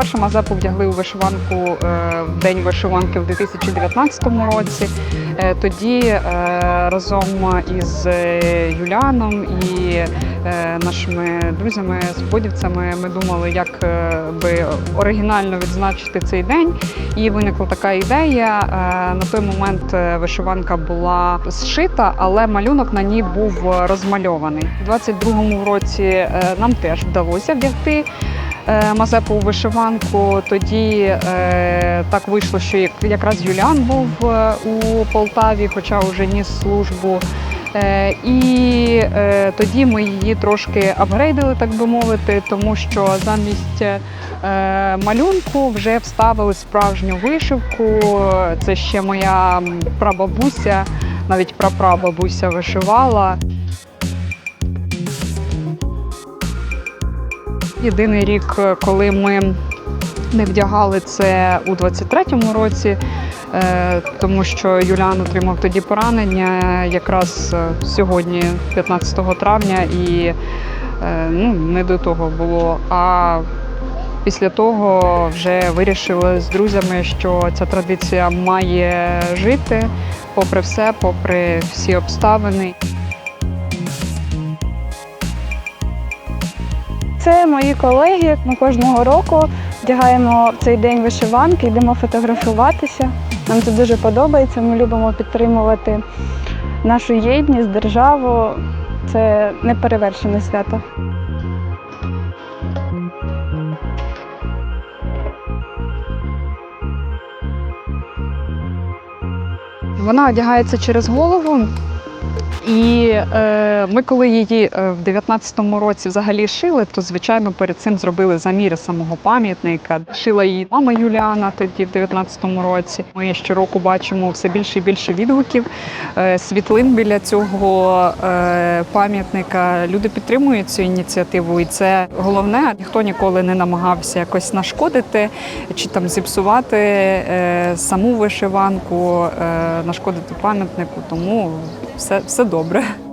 Першу Мазепу вдягли у вишиванку е, в день вишиванки в 2019 році. Е, Тоді е, разом із Юліаном і нашими друзями, сподівцями, ми думали, як би оригінально відзначити цей день. І виникла така ідея. На той момент вишиванка була зшита, але малюнок на ній був розмальований. У 22-му році нам теж вдалося вдягти. Е, Мазепу у вишиванку. Тоді е, так вийшло, що як- якраз Юліан був е, у Полтаві, хоча вже ніс службу. І тоді ми її трошки апгрейдили, так би мовити, тому що замість малюнку вже вставили справжню вишивку. Це ще моя прабабуся, навіть прапрабабуся вишивала. Єдиний рік, е, коли ми не вдягали це у 23-му році, е, тому що Юліан отримав тоді поранення якраз е, сьогодні, 15 травня, і ну, не до того було. А після того вже вирішили з друзями, що ця традиція має жити попри все, попри всі обставини. Це мої колеги. Ми кожного року вдягаємо в цей день вишиванки, йдемо фотографуватися. Нам це дуже подобається. Ми любимо підтримувати нашу єдність, державу. Це неперевершене свято. Вона одягається через голову. І е, ми, коли її е, в 19-му році взагалі шили, то звичайно перед цим зробили заміри самого пам'ятника. Шила її мама Юліана тоді в 19-му році. Ми щороку бачимо все більше і більше відгуків, е, світлин біля цього е, пам'ятника. Люди підтримують цю ініціативу, і це головне. Ніхто ніколи не намагався якось нашкодити чи там зіпсувати е, саму вишиванку, е, нашкодити пам'ятнику. Тому все, все dobra.